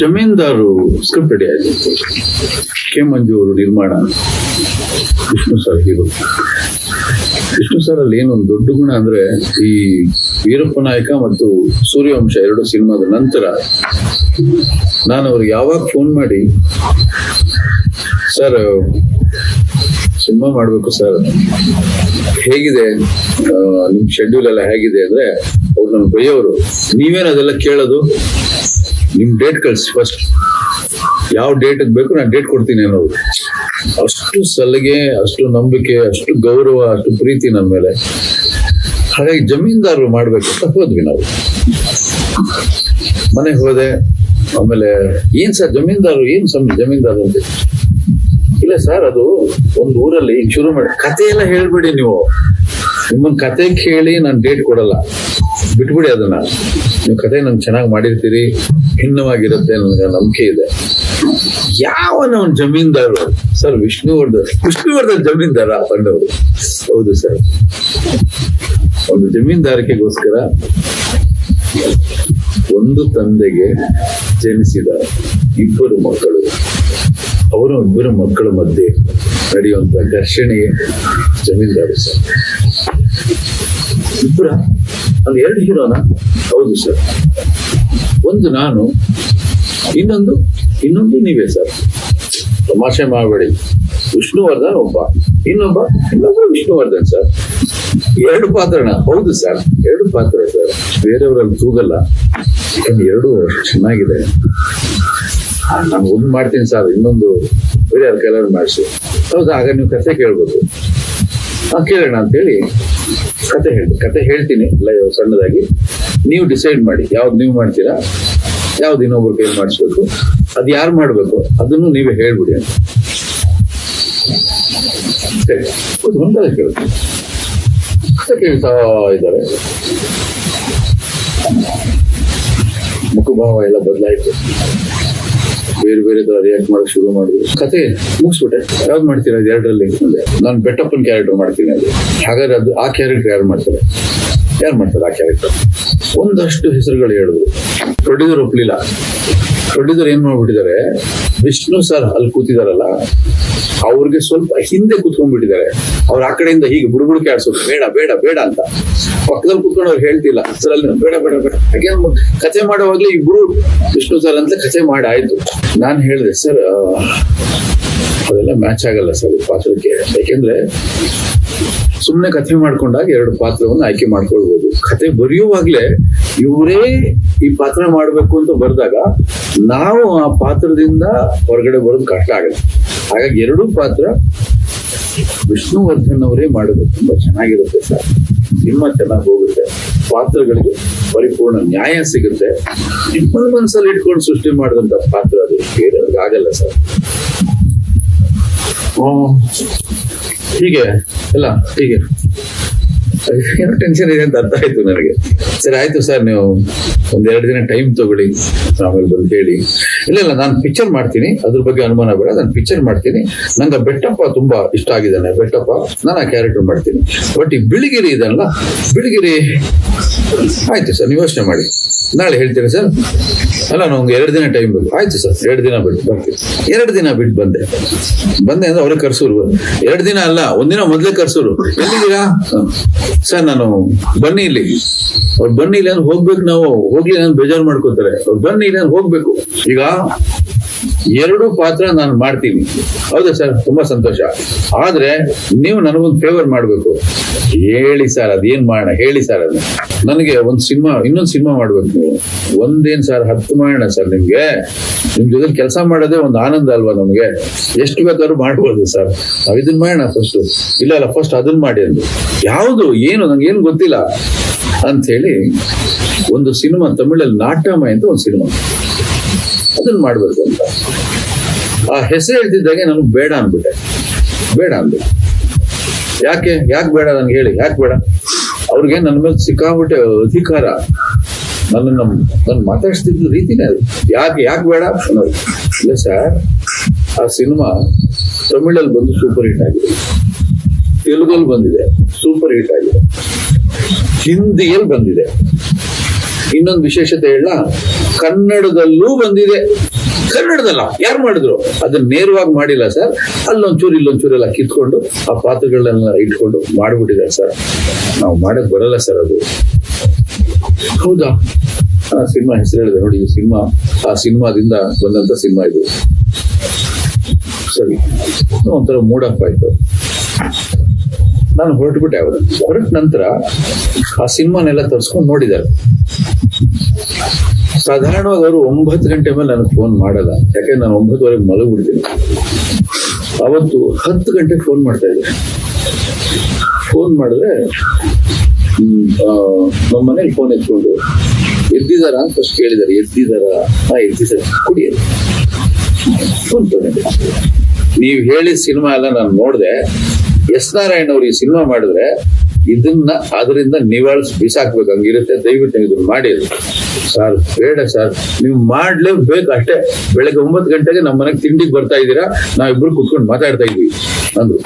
Zamindar script ready K Manju ಅವರು ನಿರ್ಮಾಣ. Vishnu sir hero. Vishnu sir ಅಲ್ಲಿ ಏನೊಂದು ದೊಡ್ಡ ಗುಣ ಅಂದ್ರೆ ಈ ವೀರಪ್ಪ ನಾಯಕ ಮತ್ತು ಸೂರ್ಯವಂಶ ಎರಡು ಸಿನಿಮಾದ ನಂತರ ನಾನು ಅವ್ರಿಗೆ ಯಾವಾಗ ಫೋನ್ ಮಾಡಿ, ಸರ್, ಸಿನಿಮಾ ಮಾಡ್ಬೇಕು ಸರ್. ಹೇಗಿದೆ? ನಿಮ್ ಶೆಡ್ಯೂಲ್ ಎಲ್ಲ ಹೇಗಿದೆ? ಅಂದ್ರೆ ಅವ್ರು ನಮ್ಗೆ ಬೈಯೋರು ನೀವೇನು ಅದೆಲ್ಲ ಕೇಳೋದು? ನಿಮ್ ಡೇಟ್ ಕಳಿಸಿ ಫಸ್ಟ್ ಯಾವ ಡೇಟ್ ಬೇಕು ನಾನು ಡೇಟ್ ಕೊಡ್ತೀನಿ ಅನ್ನೋದು. ಅಷ್ಟು ಸಲಿಗೆ, ಅಷ್ಟು ನಂಬಿಕೆ, ಅಷ್ಟು ಗೌರವ, ಅಷ್ಟು ಪ್ರೀತಿ ನನ್ನ ಮೇಲೆ. ಹಾಗಾಗಿ ಜಮೀನ್ದಾರರು ಮಾಡ್ಬೇಕು ಅಂತ ಹೋದ್ವಿ ನಾವು. ಮನೆಗೆ ಹೋದೆ, ಆಮೇಲೆ ಏನ್ ಸರ್ ಜಮೀನ್ದಾರು ಏನ್ ಸಮ ಜಮೀನ್ದಾರು ಅಂತ ಇಲ್ಲ ಸರ್, ಅದು ಒಂದು ಊರಲ್ಲಿ ಶುರು ಮಾಡಿ ಕತೆ ಎಲ್ಲ ಹೇಳ್ಬೇಡಿ ನೀವು. ನಿಮ್ಮನ್ ಕತೆ ಕೇಳಿ ನಾನು ಡೇಟ್ ಕೊಡಲ್ಲ. ಬಿಟ್ಬಿಡಿ ಅದನ್ನ. ನೀವು ಕತೆ ನಂಗೆ ಚೆನ್ನಾಗಿ ಮಾಡಿರ್ತೀರಿ ಭಿನ್ನವಾಗಿರುತ್ತೆ ನನಗೆ ನಂಬಿಕೆ ಇದೆ. ಯಾವನ ಒಂದು ಜಮೀನ್ದಾರು ಸರ್, ವಿಷ್ಣುವರ್ಧನ್ ವಿಷ್ಣುವರ್ಧನ್ ಜಮೀನ್ದಾರ ಬಂಡವರು ಹೌದು ಸರ್. ಒಂದು ಜಮೀನ್ದಾರಿಕೆಗೋಸ್ಕರ ಒಂದು ತಂದೆಗೆ ಜನಿಸಿದ ಇಬ್ಬರು ಮಕ್ಕಳು. ಅವರು ಇಬ್ಬರು ಮಕ್ಕಳ ಮಧ್ಯೆ ನಡೆಯುವಂತ ಘರ್ಷಣೆ ಜಮೀನ್ದಾರು ಸರ್. ಇಬ್ಬರ ಅಲ್ಲಿ ಎರಡು ಹೀರೋನ? ಹೌದು ಸರ್. ಒಂದು ನಾನು, ಇನ್ನೊಂದು ಇನ್ನೊಂದು ನೀವೇ ಸರ್. ತಮಾಷೆ ಮಾಡಬೇಡಿ. ವಿಷ್ಣುವರ್ಧನ್ ಒಬ್ಬ. ಇನ್ನೊಬ್ಬ ಇನ್ನೊಬ್ಬ ವಿಷ್ಣುವರ್ಧನ್ ಸರ್. ಎರಡು ಪಾತ್ರನ? ಹೌದು ಸರ್. ಎರಡು ಪಾತ್ರ ಸರ್. ಬೇರೆಯವರಲ್ಲಿ ತೂಗಲ್ಲ. ಎರಡು ಚೆನ್ನಾಗಿದೆ. ನಾನು ಒಂದು ಮಾಡ್ತೀನಿ ಸರ್, ಇನ್ನೊಂದು ಬೇರೆ ಯಾರ ಕೈಲಾದ್ರು ಮಾಡಿಸಿ. ಹೌದಾ? ಆಗ ನೀವು ಕಥೆ ಕೇಳ್ಬೋದು. ಕೇಳೋಣ ಅಂತೇಳಿ. ಕತೆ ಹೇಳಿ, ಕತೆ ಹೇಳ್ತೀನಿ. ಲೈವ್ ಸಣ್ಣದಾಗಿ. ನೀವು ಡಿಸೈಡ್ ಮಾಡಿ. ಯಾವ್ದು ನೀವು ಮಾಡ್ತೀರಾ? ಯಾವ್ದು ಇನ್ನೊಬ್ರು ಕೈ ಮಾಡಿಸ್ಬೇಕು? ಅದು ಯಾರು ಮಾಡ್ಬೇಕು? ಅದನ್ನು ನೀವೇ ಹೇಳ್ಬಿಡಿ ಅಂತ. ಸರಿ. ಕೇಳ್ತೀನಿ. ಕೇಳ್ತಾ ಇದ್ದಾರೆ. ಮುಖಭಾವ ಎಲ್ಲ ಬದಲಾಯ್ತು. ಬೇರೆ ಬೇರೆ ತರ ರಿಯಾಕ್ಟ್ ಮಾಡಕ್ ಶುರು ಮಾಡಿದ್ರು. ಕತೆ ಮುಗಿಸ್ಬಿಟ್ಟೆ. ಯಾವ್ದು ಮಾಡ್ತೀರಾ ಎರಡರಲ್ಲಿ? ನಾನು ಬೆಟ್ಟಪ್ಪನ ಕ್ಯಾರೆಕ್ಟರ್ ಮಾಡ್ತೀನಿ ಅದು. ಹಾಗಾದ್ರೆ ಅದು ಆ ಕ್ಯಾರೆಕ್ಟರ್ ಯಾರು ಮಾಡ್ತಾರೆ? ಯಾರು ಮಾಡ್ತಾರೆ ಆ ಕ್ಯಾರೆಕ್ಟರ್ ಒಂದಷ್ಟು ಹೆಸರುಗಳು ಹೇಳಿದ್ರು. ಪ್ರೊಡ್ಯೂಸರ್ ಒಪ್ಲಿಲ್ಲ ಪ್ರೊಡ್ಯೂಸರ್ ಏನ್ ಮಾಡ್ಬಿಟ್ಟಿದ್ದಾರೆ? ವಿಷ್ಣು ಸರ್ ಅಲ್ಲಿ ಕೂತಿದಾರಲ್ಲ, ಅವ್ರಿಗೆ ಸ್ವಲ್ಪ ಹಿಂದೆ ಕೂತ್ಕೊಂಡ್ಬಿಟ್ಟಿದ್ದಾರೆ. ಅವ್ರ ಆ ಕಡೆಯಿಂದ ಹೀಗೆ ಬುಡುಬುಡುಕೆ ಆಡ್ಸೋದು ಬೇಡ ಬೇಡ ಬೇಡ ಅಂತ. ಪಕ್ಕದಲ್ಲಿ ಕೂತ್ಕೊಂಡು ಅವ್ರು ಹೇಳ್ತಿಲ್ಲ, ಸರ್, ಅಲ್ಲಿ ಬೇಡ ಬೇಡ ಬೇಡ. ಯಾಕೆ ಕಥೆ ಮಾಡುವಾಗ್ಲೇ ಇಬ್ರು ವಿಷ್ಣು ಸರ್ ಅಂತ ಕಥೆ ಮಾಡಿ ಆಯ್ತು. ನಾನು ಹೇಳಿದೆ, ಸರ್ ಅದೆಲ್ಲ ಮ್ಯಾಚ್ ಆಗಲ್ಲ ಸರ್ ಪಾತ್ರಕ್ಕೆ. ಯಾಕೆಂದ್ರೆ ಸುಮ್ಮನೆ ಕಥೆ ಮಾಡ್ಕೊಂಡಾಗ ಎರಡು ಪಾತ್ರವನ್ನು ಆಯ್ಕೆ ಮಾಡ್ಕೊಳ್ಬಹುದು ಕತೆ ಬರೆಯುವಾಗ್ಲೇ ಇವರೇ ಈ ಪಾತ್ರ ಮಾಡಬೇಕು ಅಂತ ಬರೆದಾಗ ನಾವು ಆ ಪಾತ್ರದಿಂದ ಹೊರಗಡೆ ಬರೋದು ಕಷ್ಟ ಆಗುತ್ತೆ ಹಾಗಾಗಿ ಎರಡೂ ಪಾತ್ರ ವಿಷ್ಣುವರ್ಧನ್ ಅವರೇ ಮಾಡೋದು ತುಂಬಾ ಚೆನ್ನಾಗಿರುತ್ತೆ ಸರ್. ನಿಮ್ಮ ಚೆನ್ನಾಗಿ ಹೋಗುತ್ತೆ. ಪಾತ್ರಗಳಿಗೆ ಪರಿಪೂರ್ಣ ನ್ಯಾಯ ಸಿಗುತ್ತೆ. ನಿಮ್ಮ ಮನಸ್ಸಲ್ಲಿ ಇಟ್ಕೊಂಡು ಸೃಷ್ಟಿ ಮಾಡಿದಂತ ಪಾತ್ರ ಅದು. ಆಗಲ್ಲ ಸರ್. ಹೀಗೆ ಅಲ್ಲ ಹೀಗೆ. ಏನೋ ಟೆನ್ಷನ್ ಇದೆ ಅಂತ ಅರ್ಥ ಆಯ್ತು ನನಗೆ. ಸರಿ, ಆಯ್ತು ಸರ್, ನೀವು ಒಂದೆರಡು ದಿನ ಟೈಮ್ ತಗೊಳ್ಳಿ ಆಮೇಲೆ ಬಂದು ಹೇಳಿ. ಇಲ್ಲ ಇಲ್ಲ, ನಾನು ಪಿಕ್ಚರ್ ಮಾಡ್ತೀನಿ. ಅದ್ರ ಬಗ್ಗೆ ಅನುಮಾನ ಬೇಡ, ನಾನು ಪಿಕ್ಚರ್ ಮಾಡ್ತೀನಿ. ನಂಗೆ ಬೆಟ್ಟಪ್ಪ ತುಂಬಾ ಇಷ್ಟ ಆಗಿದ್ದಾನೆ, ಬೆಟ್ಟಪ್ಪ. ನಾನು ಆ ಕ್ಯಾರೆಕ್ಟರ್ ಮಾಡ್ತೀನಿ. ಬಟ್ ಈ ಬಿಳಿಗಿರಿ ಇದಲ್ಲ ಬಿಳಿಗಿರಿ. ಆಯ್ತು ಸರ್, ನೀವು ಯೋಚನೆ ಮಾಡಿ. ನಾಳೆ ಹೇಳ್ತೀರಾ ಸರ್? ಅಲ್ಲ ನಮ್ಗೆ ಎರಡು ದಿನ ಟೈಮ್ ಬೇಕು ಆಯ್ತು ಸರ್, ಎರಡು ದಿನ ಬಿಟ್ಟು ಬರ್ತೀನಿ. ಎರಡು ದಿನ ಬಿಟ್ಟು ಬಂದೆ. ಬಂದೆ ಅಂದ್ರೆ ಅವ್ರಿಗೆ ಕರ್ಸೂರು. ಎರಡು ದಿನ ಅಲ್ಲ ಒಂದಿನ ಮೊದಲೇ ಕರ್ಸೂರು. ಎಲ್ಲಿದ್ದೀರಾ. ಸರ್, ನಾನು ಬನ್ನಿ ಇಲ್ಲಿ. ಅವ್ರು ಬನ್ನಿ ಇಲ್ಲಿ ಅಂದ್ರೆ ಹೋಗ್ಬೇಕು ನಾವು. ಹೋಗ್ಲಿ, ನಾನು ಬೇಜಾರು ಮಾಡ್ಕೋತಾರೆ. ಅವ್ರು ಬನ್ನಿ ಇಲ್ಲಿ ಅಂದ್ರೆ ಹೋಗ್ಬೇಕು. ಈಗ ಎರಡು ಪಾತ್ರ ನಾನು ಮಾಡ್ತೀನಿ. ಹೌದಾ ಸರ್? ತುಂಬಾ ಸಂತೋಷ. ಆದ್ರೆ ನೀವು ನನಗೊಂದು ಫೇವರ್ ಮಾಡ್ಬೇಕು. ಹೇಳಿ ಸರ್, ಅದೇನ್ ಮಾಡೋಣ? ಹೇಳಿ ಸರ್ ಅದು ನನಗೆ ಒಂದ್ ಸಿನಿಮಾ, ಇನ್ನೊಂದು ಸಿನಿಮಾ ಮಾಡ್ಬೇಕು ನೀವು. ಒಂದೇನ್ ಸರ್, ಹತ್ತು ಮಾಡೋಣ ಸರ್ ನಿಮ್ಗೆ? ನಿಮ್ ಜೊತೆ ಕೆಲಸ ಮಾಡೋದೇ ಒಂದು ಆನಂದ ಅಲ್ವಾ ನಮ್ಗೆ? ಎಷ್ಟು ಬೇಕಾದ್ರೂ ಮಾಡ್ಬೋದು ಸರ್. ನಾವ್ ಇದನ್ನ ಮಾಡೋಣ ಫಸ್ಟ್ ಇಲ್ಲ ಅಲ್ಲ ಫಸ್ಟ್ ಅದನ್ನ ಮಾಡಿ ಅಂದ್ರು. ಯಾವುದು? ಏನು? ನಂಗೆ ಏನು ಗೊತ್ತಿಲ್ಲ. ಅಂತ ಹೇಳಿ, ಒಂದು ಸಿನಿಮಾ ತಮಿಳಲ್ಲಿ ನಾಟ್ಯಮ ಅಂತ ಒಂದು ಸಿನಿಮಾ. ಅದನ್ನ ಮಾಡಬೇಕು ಅಂತ. ಆ ಹೆಸರು ಹೇಳ್ತಿದ್ದಾಗೆ ನನಗೆ ಬೇಡ ಅನ್ಬಿಟ್ಟೆ ಬೇಡ ಅಂದೆ ಯಾಕೆ? ಯಾಕೆ ಬೇಡ ನನ್ಗೆ ಹೇಳಿ? ಯಾಕೆ ಬೇಡ? ಅವ್ರಿಗೆ ನನ್ನ ಮೇಲೆ ಸಿಕ್ಕಾಬಿಟ್ಟೆ ಅಧಿಕಾರ. ನನ್ನ ನನ್ನ ಮಾತಾಡ್ಸ್ತಿದ್ದ ರೀತಿನೇ ಅದು. ಯಾಕೆ? ಯಾಕೆ ಬೇಡ? ಇಲ್ಲ ಸರ್, ಆ ಸಿನಿಮಾ ತಮಿಳಲ್ಲಿ ಬಂದು ಸೂಪರ್ ಹಿಟ್ ಆಗಿದೆ. ತೆಲುಗಲ್ಲಿ ಬಂದಿದೆ. ಸೂಪರ್ ಹಿಟ್ ಆಗಿದೆ. ಹಿಂದಿಯಲ್ಲಿ ಬಂದಿದೆ. ಇನ್ನೊಂದು ವಿಶೇಷತೆ ಹೇಳ ಕನ್ನಡದಲ್ಲೂ ಬಂದಿದೆ. ಕನ್ನಡದಲ್ಲ, ಯಾರು ಮಾಡಿದ್ರು? ಅದನ್ನ ನೇರವಾಗಿ ಮಾಡಿಲ್ಲ ಸರ್. ಅಲ್ಲೊಂಚೂರು ಇಲ್ಲೊಂಚೂರು ಎಲ್ಲ ಕಿತ್ಕೊಂಡು ಆ ಪಾತ್ರಗಳನ್ನೆಲ್ಲ ಇಟ್ಕೊಂಡು ಮಾಡ್ಬಿಟ್ಟಿದ್ದಾರೆ ಸರ್. ನಾವು ಮಾಡಕ್ ಬರಲ್ಲ ಸರ್ ಅದು. ಹೌದಾ? ಆ ಸಿನಿಮಾ ಹೆಸರು ಹೇಳಿದೆ ನೋಡಿ ಸಿನಿಮಾ, ಆ ಸಿನಿಮಾದಿಂದ ಬಂದಂತ ಸಿನಿಮಾ ಇದು. ಸರಿ, ಒಂಥರ ಮೂಡ್ ಆಫ್ ಆಯ್ತು. ನಾನು ಹೊರಟ್ಬಿಟ್ಟೆ ಅವರು ಹೊರಟ ನಂತರ ಆ ಸಿನಿಮಾನೆಲ್ಲ ತರ್ಸ್ಕೊಂಡು ನೋಡಿದ್ದಾರೆ. ಸಾಧಾರಣವಾಗಿ ಅವರು ಒಂಬತ್ತು ಗಂಟೆ ಮೇಲೆ ನನಗೆ ಫೋನ್ ಮಾಡಲ್ಲ. ಯಾಕಂದ್ರೆ ನಾನು ಒಂಬತ್ತುವರೆಗೆ ಮಲಗಿಬಿಡ್ತೀನಿ. ಅವತ್ತು ಹತ್ತು ಗಂಟೆಗೆ ಫೋನ್ ಮಾಡ್ತಾ ಇದ್ದೆ. ಫೋನ್ ಮಾಡಿದ್ರೆ ನಮ್ಮ ಮನೇಲಿ ಫೋನ್ ಎತ್ಕೊಂಡು, ಎದ್ದಿದಾರ ಅಂತ ಫಸ್ಟ್ ಕೇಳಿದಾರೆ. ಎದ್ದಿದಾರ? ಹಾ ಎದ್ದಿದ್ದಾರೆ ಕುಡಿಯೋದು ಫೋನ್ ತಗೊಂಡೆ. ನೀವು ಹೇಳಿದ ಸಿನಿಮಾ ಎಲ್ಲ ನಾನು ನೋಡಿದೆ. ಎಸ್ ನಾರಾಯಣ್ ಅವ್ರು ಈ ಸಿನಿಮಾ ಮಾಡಿದ್ರೆ ಇದನ್ನ ಅದರಿಂದ ನಿವಾಳಿಸಿ ಬಿಸಾಕ್ಬೇಕು, ಹಂಗಿರುತ್ತೆ, ದಯವಿಟ್ಟು ಇದನ್ನ ಮಾಡಿ ಸರ್, ಬೇಡ ಸರ್. ನೀವು ಮಾಡ್ಲೇಬೇಕು ಅಷ್ಟೇ. ಬೆಳಗ್ಗೆ ಒಂಬತ್ತು ಗಂಟೆಗೆ ನಮ್ಮ ಮನೆಗೆ ತಿಂಡಿಗೆ ಬರ್ತಾ ಇದ್ದೀರಾ? ನಾವಿಬ್ರು ಕುತ್ಕೊಂಡು ಮಾತಾಡ್ತಾ ಇದ್ವಿ, ಅಂದ್ರು.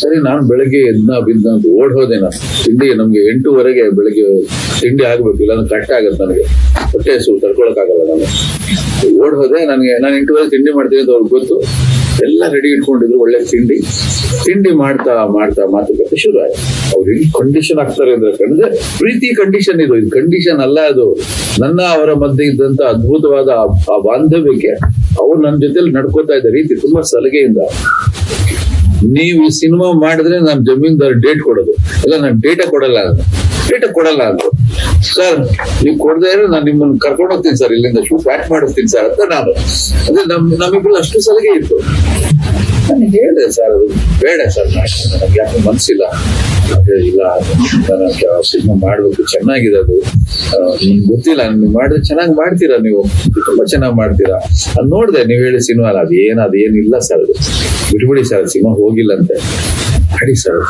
ಸರಿ, ನಾನು ಬೆಳಗ್ಗೆ ಎದ್ನ ಬಿದ್ದ ಅಂತ ಓಡ್ ಹೋದೆ ನಾನು. ತಿಂಡಿ ನಮ್ಗೆ ಎಂಟೂವರೆಗೆ ಬೆಳಗ್ಗೆ ತಿಂಡಿ ಆಗ್ಬೇಕು, ಇಲ್ಲಾಂದ್ರೆ ಕಷ್ಟ ಆಗತ್ತೆ ನನಗೆ. ಹೊಟ್ಟೆ ಹಸು ತಡ್ಕೊಳಕ್ಕಾಗಲ್ಲ ನಾನು. ಓಡ್ ಹೋದೆ ನನಗೆ, ನಾನು ಎಂಟೂವರೆಗೆ ತಿಂಡಿ ಮಾಡ್ತೀನಿ ಅಂತ ಅವ್ರಿಗೆ ಗೊತ್ತು. ಎಲ್ಲ ರೆಡಿ ಇಟ್ಕೊಂಡಿದ್ರು, ಒಳ್ಳೆ ತಿಂಡಿ. ತಿಂಡಿ ಮಾಡ್ತಾ ಮಾಡ್ತಾ ಮಾತುಕತೆ ಶುರು ಆಯ್ತು. ಅವ್ರು ಹೆಂಗ್ ಕಂಡೀಷನ್ ಆಗ್ತಾರೆ ಅಂದ್ರೆ ಕಂಡ್ರೆ ಪ್ರೀತಿ ಕಂಡೀಷನ್ ಇದು. ಇದು ಕಂಡೀಷನ್ ಅಲ್ಲ ಅದು. ನನ್ನ ಅವರ ಮಧ್ಯೆ ಇದ್ದಂತ ಅದ್ಭುತವಾದ ಆ- ಬಾಂಧವ್ಯಕ್ಕೆ ಅವ್ರು ನನ್ನ ಜೊತೆಲಿ ನಡ್ಕೋತಾ ಇದ್ದ ರೀತಿ ತುಂಬಾ ಸಲಹೆಯಿಂದ ನೀವು ಸಿನಿಮಾ ಮಾಡಿದ್ರೆ ನಾನು ಜಮೀನ್ದಾರ್ ಡೇಟ್ ಕೊಡೋದು. ಇಲ್ಲ, ನಾನು ಡೇಟ ಕೊಡಲ್ಲ ಅಂತ. ಡೇಟ ಕೊಡಲ್ಲ ಅಂತ. ಸರ್, ನೀವು ಕೊಡದೇ ಇದ್ರೆ ನಾನು ನಿಮ್ಮನ್ನ ಕರ್ಕೊಂಡು ಹೋಗ್ತೀನಿ ಸರ್. ಇಲ್ಲಿಂದ ಶೂ ಪ್ಯಾಕ್ ಮಾಡಿಸ್ತೀನಿ ಸರ್ ಅಂತ ನಾನು. ಅಂದ್ರೆ ನಮ್ ನಮ್ಮಿಬ್ರು ಅಷ್ಟು ಸಲಿಗೆ ಇತ್ತು. ನಾನು ಹೇಳಿದೆ ಸರ್ ಅದು ಬೇಡ ಸರ್. ನನಗೆ ಯಾಕೆ ಮನಸ್ಸಿಲ್ಲ ಇಲ್ಲ ನಾನು ಸಿನಿಮಾ ಮಾಡಬೇಕು ಚೆನ್ನಾಗಿದೆ ಅದು. ನಿಮ್ಗೆ ಗೊತ್ತಿಲ್ಲ ನೀವು ಮಾಡಿದ್ರೆ ಚೆನ್ನಾಗಿ ಮಾಡ್ತೀರಾ ನೀವು? ತುಂಬಾ ಚೆನ್ನಾಗಿ ಮಾಡ್ತೀರಾ? ಅದು ನೋಡ್ದೆ ನೀವು ಹೇಳಿ ಸಿನಿಮಾ ಅಲ್ಲ ಅದೇನು ಅದೇನಿಲ್ಲ ಸರ್ ಅದು. ಬಿಡ್ಬಿಡಿ ಸರ್ ಸಿನಿಮಾ ಹೋಗಿಲ್ಲಂತೆ ಮಾಡಿ ಸರ್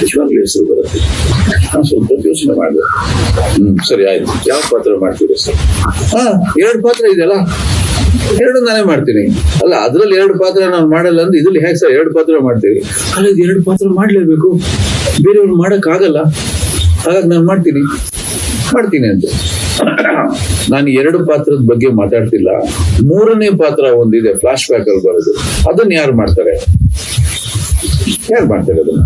ನಿಜವಾಗ್ಲೂ ಹೆಸರು ಬರುತ್ತೆ. ನಾನು ಸ್ವಲ್ಪ ಯೋಚನೆ ಮಾಡಿದೆ. ಹ್ಮ್ ಸರಿ ಆಯ್ತು. ಯಾವ ಪಾತ್ರ ಮಾಡ್ತೀರಿ ಸರ್? ಹಾ. ಎರಡು ಪಾತ್ರ ಇದೆಯಲ್ಲ? ಎರಡು ನಾನೇ ಮಾಡ್ತೀನಿ. ಅಲ್ಲ, ಅದ್ರಲ್ಲಿ ಎರಡು ಪಾತ್ರ ನಾನು ಮಾಡಲ್ಲ ಅಂದ್ರೆ ಇದ್ರಲ್ಲಿ ಹೇಗೆ ಸರ್ ಎರಡು ಪಾತ್ರ ಮಾಡ್ತೀವಿ ಅಲ್ಲ, ಇದು ಎರಡು ಪಾತ್ರ ಮಾಡ್ಲೇಬೇಕು. ಬೇರೆಯವ್ರು ಮಾಡಕ್ ಆಗಲ್ಲ ಹಾಗಾಗಿ ನಾನು ಮಾಡ್ತೀನಿ. ಮಾಡ್ತೀನಿ ಅಂತ. ನಾನು ಎರಡು ಪಾತ್ರದ ಬಗ್ಗೆ ಮಾತಾಡ್ತಿಲ್ಲ. ಮೂರನೇ ಪಾತ್ರ ಒಂದಿದೆ ಫ್ಲಾಶ್ ಬ್ಯಾಕ್ ಅಲ್ಲಿ ಬರೋದು. ಅದನ್ನ ಯಾರು ಮಾಡ್ತಾರೆ? ಯಾರು ಮಾಡ್ತಾರೆ ಅದನ್ನ?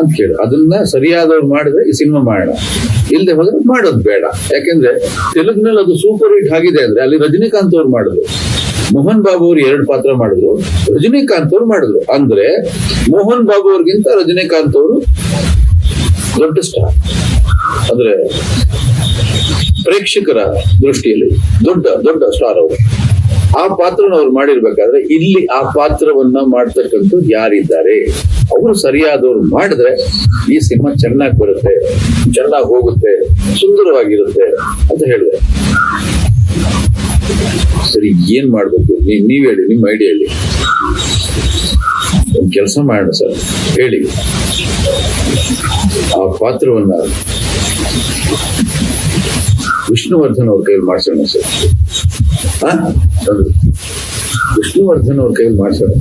ಅಂತ ಕೇಳಿ ಅದನ್ನ ಸರಿಯಾದವ್ರು ಮಾಡಿದ್ರೆ ಈ ಸಿನಿಮಾ ಮಾಡೋಣ. ಇಲ್ಲದೆ ಹೋದ್ರೆ ಮಾಡೋದು ಬೇಡ. ಯಾಕೆಂದ್ರೆ ತೆಲುಗಿನಲ್ಲಿ ಅದು ಸೂಪರ್ ಹಿಟ್ ಆಗಿದೆ ಅಂದ್ರೆ ಅಲ್ಲಿ ರಜನಿಕಾಂತ್ ಅವ್ರು ಮಾಡಿದ್ರು. ಮೋಹನ್ ಬಾಬು ಅವರು ಎರಡು ಪಾತ್ರ ಮಾಡಿದ್ರು. ರಜನಿಕಾಂತ್ ಅವ್ರು ಮಾಡಿದ್ರು. ಅಂದ್ರೆ ಮೋಹನ್ ಬಾಬು ಅವ್ರಿಗಿಂತ ರಜನಿಕಾಂತ್ ಅವರು ದೊಡ್ಡ ಸ್ಟಾರ್ ಅಂದ್ರೆ ಪ್ರೇಕ್ಷಕರ ದೃಷ್ಟಿಯಲ್ಲಿ ದೊಡ್ಡ ದೊಡ್ಡ ಸ್ಟಾರ್ ಅವರು. ಆ ಪಾತ್ರನ ಅವ್ರು ಮಾಡಿರ್ಬೇಕಾದ್ರೆ ಇಲ್ಲಿ ಆ ಪಾತ್ರವನ್ನ ಮಾಡ್ತಕ್ಕಂಥ ಯಾರಿದ್ದಾರೆ? ಅವರು ಸರಿಯಾದವ್ರು ಮಾಡಿದ್ರೆ ಈ ಸಿನಿಮಾ ಚೆನ್ನಾಗಿ ಬರುತ್ತೆ, ಚೆನ್ನಾಗಿ ಹೋಗುತ್ತೆ, ಸುಂದರವಾಗಿರುತ್ತೆ ಅಂತ ಹೇಳಿದೆ. ಸರಿ, ಏನ್ ಮಾಡ್ಬೇಕು? ನೀವ್ ಹೇಳಿ, ನಿಮ್ಮ ಐಡಿಯಾ ಹೇಳಿ. ಒಂದ್ ಕೆಲಸ ಮಾಡೋಣ ಸರ್, ಹೇಳಿ. ಆ ಪಾತ್ರವನ್ನ ವಿಷ್ಣುವರ್ಧನ್ ಅವ್ರ ಕೈಯಲ್ಲಿ ಮಾಡ್ಸೋಣ ಸರ್. ವಿಷ್ಣುವರ್ಧನ್ ಅವ್ರ ಕೈಯಲ್ಲಿ ಮಾಡ್ಸೋಣ.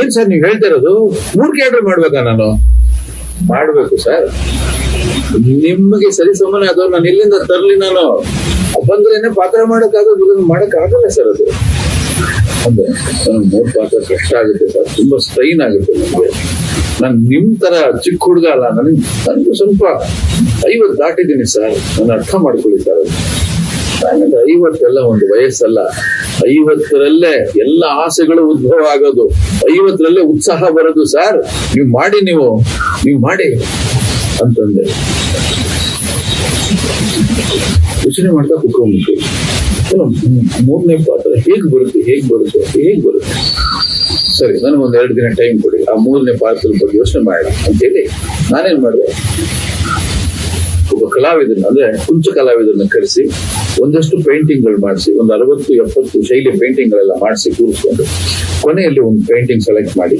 ಏನ್ ಸರ್ ನೀವು ಹೇಳ್ತಾ ಇರೋದು? ಮೂರ್ ಆರ್ಡರ್ ಮಾಡ್ಬೇಕಾ ನಾನು? ಮಾಡ್ಬೇಕು ಸರ್. ನಿಮಗೆ ಸರಿ ಸಮಾನ ಅದು ನಾನು ಎಲ್ಲಿಂದ ತರ್ಲಿ ನಾನು? ಬಂದ್ರೇನೆ ಪಾತ್ರ ಮಾಡಕ್ಕಾಗೋದು ಇದನ್ನು ಮಾಡಕ್ ಆಗಲ್ಲ ಸರ್ ಅದು. ಅಂದ್ರೆ ಮೂರ್ ಪಾತ್ರ ಕಷ್ಟ ಆಗುತ್ತೆ ಸರ್. ತುಂಬಾ ಸ್ಟ್ರೈನ್ ಆಗುತ್ತೆ ನನಗೆ ನಾನು ನಿಮ್ ತರ ಚಿಕ್ಕ ಹುಡುಗ ಅಲ್ಲ ನನಗೆ ನನಗೂ ಸ್ವಲ್ಪ ಐವತ್ತು ದಾಟಿದ್ದೀನಿ ಸರ್. ನಾನು ಅರ್ಥ ಮಾಡ್ಕೊಳ್ಳಿ ಸರ್. ನನಗೆ ಐವತ್ತೆಲ್ಲ ಒಂದು ವಯಸ್ಸಲ್ಲ. ಐವತ್ತರಲ್ಲೇ ಎಲ್ಲ ಆಸೆಗಳು ಉದ್ಭವ ಆಗೋದು. ಐವತ್ತರಲ್ಲೇ ಉತ್ಸಾಹ ಬರೋದು ಸರ್. ನೀವು ಮಾಡಿ ನೀವು. ನೀವು ಮಾಡಿ ಅಂತಂದೆ. ಯೋಚನೆ ಮಾಡ್ತಾ ಕುತ್ಕೊಂಡ್ಬಿಟ್ಟು. ಮೂರನೇ ಪಾತ್ರ ಹೇಗ್ ಬರುತ್ತೆ ಹೇಗ್ ಬರುತ್ತೆ ಹೇಗ್ ಬರುತ್ತೆ? ಸರಿ ನನಗೆ ಒಂದ್ ಎರಡು ದಿನ ಟೈಮ್ ಕೊಡಿ. ಆ ಮೂರನೇ ಪಾತ್ರದ ಬಗ್ಗೆ ಯೋಚನೆ ಮಾಡೋಣ ಅಂತೇಳಿ ನಾನೇನು ಮಾಡಿದೆ? ಒಬ್ಬ ಕಲಾವಿದನ, ಅಂದ್ರೆ ಕುಂಚ ಕಲಾವಿದರನ್ನ ಕರೆಸಿ, ಒಂದಷ್ಟು ಪೇಂಟಿಂಗ್ಗಳು ಮಾಡಿಸಿ, ಒಂದು ಅರವತ್ತು, ಎಪ್ಪತ್ತು ಶೈಲಿ ಪೇಂಟಿಂಗ್ ಗಳೆಲ್ಲ ಮಾಡಿಸಿ ಕೂರಿಸ್ಕೊಂಡು, ಕೊನೆಯಲ್ಲಿ ಒಂದು ಪೇಂಟಿಂಗ್ ಸೆಲೆಕ್ಟ್ ಮಾಡಿ,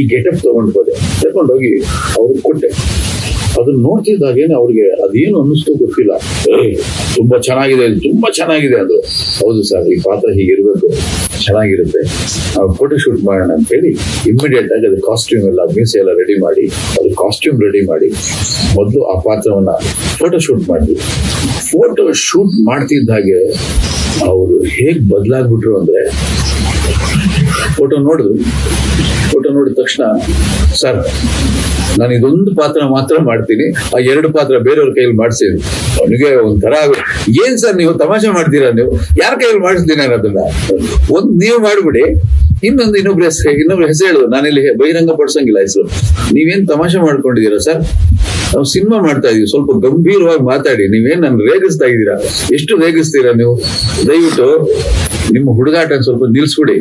ಈ ಗೆಟಪ್ ತಗೊಂಡು ಹೋದೆ. ತಗೊಂಡೋಗಿ ಅವ್ರಿಗೆ ಕೊಟ್ಟೆ. ಅದನ್ನ ನೋಡ್ತಿದ್ದಾಗೇನೆ ಅವ್ರಿಗೆ ಅದೇನು ಅನ್ನಿಸ್ತೋ ಗೊತ್ತಿಲ್ಲ. ತುಂಬಾ ಚೆನ್ನಾಗಿದೆ ತುಂಬಾ ಚೆನ್ನಾಗಿದೆ ಅದು. ಹೌದು ಸರ್, ಈ ಪಾತ್ರ ಹೀಗಿರ್ಬೇಕು. ಚೆನ್ನಾಗಿರುತ್ತೆ. ಫೋಟೋ ಶೂಟ್ ಮಾಡೋಣ ಅಂತ ಹೇಳಿ ಇಮಿಡಿಯೇಟ್ ಆಗಿ ಅದು ಕಾಸ್ಟ್ಯೂಮ್ ಎಲ್ಲ, ಮೀಸೆ ಎಲ್ಲ ರೆಡಿ ಮಾಡಿ, ಅದು ಕಾಸ್ಟ್ಯೂಮ್ ರೆಡಿ ಮಾಡಿ ಮೊದಲು ಆ ಪಾತ್ರವನ್ನ ಫೋಟೋ ಶೂಟ್ ಮಾಡಿದ್ವಿ. ಫೋಟೋ ಶೂಟ್ ಮಾಡ್ತಿದ್ದಾಗೆ ಅವರು ಹೇಗ್ ಬದಲಾಗ್ಬಿಟ್ರು ಅಂದ್ರೆ ಫೋಟೋ ನೋಡಿದ್ರು. ಫೋಟೋ ನೋಡಿದ ತಕ್ಷಣ, ಸರ್, ನಾನು ಇದೊಂದು ಪಾತ್ರ ಮಾತ್ರ ಮಾಡ್ತೀನಿ. ಆ ಎರಡು ಪಾತ್ರ ಬೇರೆಯವ್ರ ಕೈಯಲ್ಲಿ ಮಾಡಿಸಿದ್ರು ಅವನಿಗೆ ಒಂಥರ ಏನ್ ಸರ್ ನೀವು ತಮಾಷೆ ಮಾಡ್ತೀರಾ ನೀವು? ಯಾರ ಕೈಯಲ್ಲಿ ಮಾಡಿಸ್ತೀನಿ ನಾನು ಒಂದು ಒಂದ್ ನೀವು ಮಾಡ್ಬಿಡಿ. ಇನ್ನೊಂದು ಇನ್ನೊಬ್ರು ಹೆಸರು ಇನ್ನೊಬ್ರು ಹೆಸರು ಹೇಳುದು. ನಾನಿಲ್ಲಿ ಬಹಿರಂಗ ಪಡಿಸಂಗಿಲ್ಲ ಹೆಸರು. ನೀವೇನ್ ತಮಾಷೆ ಮಾಡ್ಕೊಂಡಿದ್ದೀರಾ ಸರ್? ನಾವು ಸಿನಿಮಾ ಮಾಡ್ತಾ ಇದೀವಿ. ಸ್ವಲ್ಪ ಗಂಭೀರವಾಗಿ ಮಾತಾಡಿ. ನೀವೇನ್ ನನ್ನ ರೇಗಿಸ್ತಾ ಇದ್ದೀರಾ? ಎಷ್ಟು ರೇಗಿಸ್ತೀರಾ ನೀವು? ದಯವಿಟ್ಟು ನಿಮ್ಮ ಹುಡುಗಾಟ ಸ್ವಲ್ಪ ನಿಲ್ಸ್ಬಿಡಿ.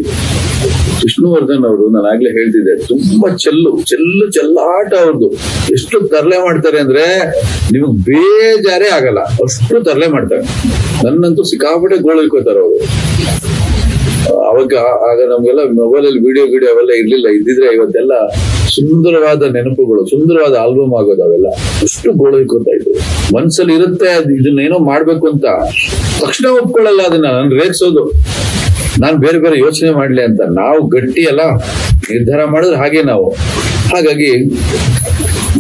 ವಿಷ್ಣುವರ್ಧನ್ ಅವರು ನಾನು ಆಗ್ಲೇ ಹೇಳ್ತಿದ್ದೆ, ತುಂಬಾ ಚೆಲ್ಲು ಚೆಲ್ಲು ಚೆಲ್ಲಾಟ ಅವ್ರದ್ದು ಎಷ್ಟು ತರಲೆ ಮಾಡ್ತಾರೆ ಅಂದ್ರೆ ನಿಮಗೆ ಬೇಜಾರೇ ಆಗಲ್ಲ. ಅಷ್ಟು ತರಲೆ ಮಾಡ್ತಾರೆ. ನನ್ನಂತೂ ಸಿಕ್ಕಾಪಟ್ಟೆ ಗೋಳಿಕೋತಾರೆ ಅವರು. ಅವಾಗ ಆಗ ನಮ್ಗೆಲ್ಲ ಮೊಬೈಲ್ ಅಲ್ಲಿ ವಿಡಿಯೋ ವಿಡಿಯೋ ಅವೆಲ್ಲ ಇರ್ಲಿಲ್ಲ. ಇದ್ದಿದ್ರೆ ಇವತ್ತೆಲ್ಲ ಸುಂದರವಾದ ನೆನಪುಗಳು, ಸುಂದರವಾದ ಆಲ್ಬಮ್ ಆಗೋದು ಅವೆಲ್ಲ. ಅಷ್ಟು ಗೋಳೈಕೋತಾ ಇದ್ರು. ಮನ್ಸಲ್ಲಿ ಇರುತ್ತೆ, ಅದು ಇದನ್ನೇನೋ ಮಾಡ್ಬೇಕು ಅಂತ. ತಕ್ಷಣ ಒಪ್ಕೊಳ್ಳಲ್ಲ ಅದನ್ನ, ನಾನು ರೇಗ್ಸೋದು. ನಾನು ಬೇರೆ ಬೇರೆ ಯೋಚನೆ ಮಾಡಲಿ ಅಂತ ನಾವು ಗಟ್ಟಿ ಅಲ್ಲ ನಿರ್ಧಾರ ಮಾಡಿದ್ರೆ ಹಾಗೆ ನಾವು. ಹಾಗಾಗಿ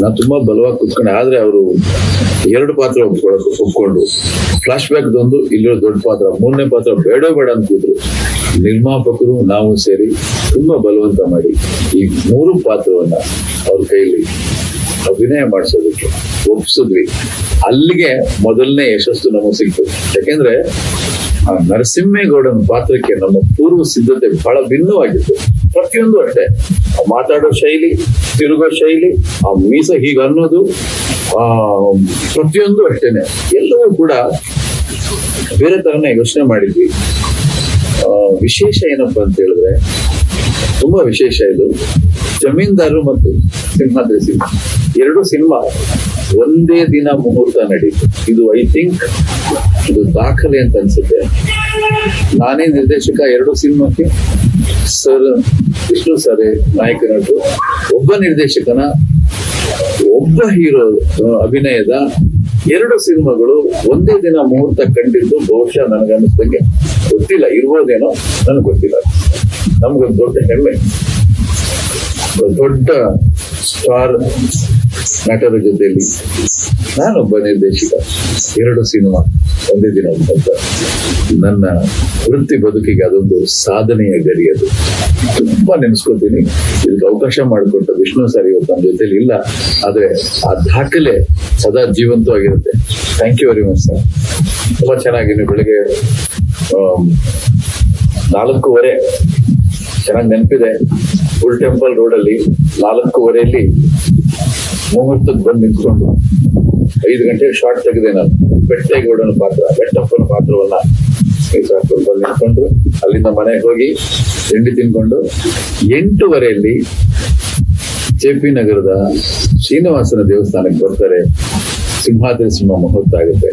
ನಾನು ತುಂಬಾ ಬಲವಾಗಿ ಕುತ್ಕೊಂಡೆ. ಆದ್ರೆ ಅವರು ಎರಡು ಪಾತ್ರ ಒಪ್ಕೊಳ್ಳೋದು ಒಪ್ಕೊಂಡು. ಫ್ಲಾಶ್ ಬ್ಯಾಕ್ ಒಂದು ಇಲ್ಲಿರೋ ದೊಡ್ಡ ಪಾತ್ರ. ಮೂರನೇ ಪಾತ್ರ ಬೇಡ ಬೇಡ ಅಂತ ಕೂತ್ರು. ನಿರ್ಮಾಪಕರು, ನಾವು ಸೇರಿ ತುಂಬಾ ಬಲವಂತ ಮಾಡಿ ಈ ಮೂರು ಪಾತ್ರವನ್ನ ಅವ್ರ ಕೈಯಲ್ಲಿ ಅಭಿನಯ ಮಾಡಿಸೋದಕ್ಕೆ ಒಪ್ಸಿದ್ವಿ. ಅಲ್ಲಿಗೆ ಮೊದಲನೇ ಯಶಸ್ಸು ನಮಗೆ ಸಿಕ್ತು. ಯಾಕೆಂದ್ರೆ ಆ ನರಸಿಂಹೇಗೌಡನ ಪಾತ್ರಕ್ಕೆ ನಮ್ಮ ಪೂರ್ವ ಸಿದ್ಧತೆ ಬಹಳ ಭಿನ್ನವಾಗಿತ್ತು. ಪ್ರತಿಯೊಂದು ಅಷ್ಟೇ. ಆ ಮಾತಾಡೋ ಶೈಲಿ ತಿರುಗೋ ಶೈಲಿ ಆ ಮೀಸ ಹೀಗೆ ಅನ್ನೋದು ಆ ಪ್ರತಿಯೊಂದು ಅಷ್ಟೇನೆ. ಎಲ್ಲವೂ ಕೂಡ ಬೇರೆ ತರನೇ ಯೋಚನೆ ಮಾಡಿದ್ವಿ. ಆ, ವಿಶೇಷ ಏನಪ್ಪಾ ಅಂತ ಹೇಳಿದ್ರೆ ತುಂಬಾ ವಿಶೇಷ ಇದು. ಜಮೀನ್ದಾರರು ಮತ್ತು ಸಿಂಹಾದ್ರಿ ಸಿನಿಮಾ. ಎರಡು ಸಿನಿಮಾ ಒಂದೇ ದಿನ ಮುಹೂರ್ತ ನಡೀತು. ಇದು ಐ ಥಿಂಕ್ ಇದು ದಾಖಲೆ ಅಂತ ಅನ್ಸುತ್ತೆ. ನಾನೇ ನಿರ್ದೇಶಕ ಎರಡು ಸಿನಿಮಾಕ್ಕೆ. ಸರ್, ವಿಷ್ಣು ಸರ್ ನಾಯಕ ನಟರು ಒಬ್ಬ ನಿರ್ದೇಶಕನ, ಒಬ್ಬ ಹೀರೋ ಅಭಿನಯದ ಎರಡು ಸಿನಿಮಾಗಳು ಒಂದೇ ದಿನ ಮುಹೂರ್ತ ಕಂಡಿದ್ದು ಬಹುಶಃ ನನಗನ್ನಿಸ್ದಂಗೆ ಗೊತ್ತಿಲ್ಲ. ಇರ್ಬೋದೇನೋ ನನಗೆ ಗೊತ್ತಿಲ್ಲ. ನಮ್ಗೊಂದು ದೊಡ್ಡ ಹೆಮ್ಮೆ. ದೊಡ್ಡ ಸ್ಟಾರ್ ನಟರ ಜೊತೆಯಲ್ಲಿ ನಾನೊಬ್ಬ ನಿರ್ದೇಶಕ. ಎರಡು ಸಿನಿಮಾ ಒಂದೇ ದಿನ ಅಂತ. ನನ್ನ ವೃತ್ತಿ ಬದುಕಿಗೆ ಅದೊಂದು ಸಾಧನೆಯ ಗರಿ ಅದು. ತುಂಬಾ ನೆನೆಸ್ಕೊತೀನಿ ಇದಕ್ಕೆ ಅವಕಾಶ ಮಾಡಿಕೊಟ್ಟ ವಿಷ್ಣು ಸರ್ ಇವತ್ತು ನನ್ನ ಜೊತೆಲಿ ಇಲ್ಲ. ಆದ್ರೆ ಆ ದಾಖಲೆ ಸದಾ ಜೀವಂತವಾಗಿರುತ್ತೆ. Thank you very much sir ತುಂಬಾ ಚೆನ್ನಾಗಿ ನೀವು ಬೆಳಿಗ್ಗೆ ನಾಲ್ಕೂವರೆ ಚೆನ್ನಾಗಿ ನೆನಪಿದೆ. ಫುಲ್ ಟೆಂಪಲ್ ರೋಡಲ್ಲಿ ನಾಲ್ಕೂವರೆಯಲ್ಲಿ ಮುಹೂರ್ತಕ್ಕೆ ಬಂದು ನಿಂತ್ಕೊಂಡು ಐದು ಗಂಟೆಗೆ ಶಾರ್ಟ್ ತೆಗೆದೆ ನಾನು. ಬೆಟ್ಟೇಗೌಡನ ಪಾತ್ರ ಬೆಟ್ಟಪ್ಪನ ಪಾತ್ರವನ್ನ ಬಂದು ನಿಂತ್ಕೊಂಡು ಅಲ್ಲಿಂದ ಮನೆಗೆ ಹೋಗಿ ತಿಂಡಿ ತಿನ್ಕೊಂಡು ಎಂಟೂವರೆಯಲ್ಲಿ ಜೆ ಪಿ ನಗರದ ಶ್ರೀನಿವಾಸನ ದೇವಸ್ಥಾನಕ್ಕೆ ಬರ್ತಾರೆ. ಸಿಂಹಾದ್ರಿ ಸಿನಿಮಾ ಮುಹೂರ್ತ ಆಗುತ್ತೆ.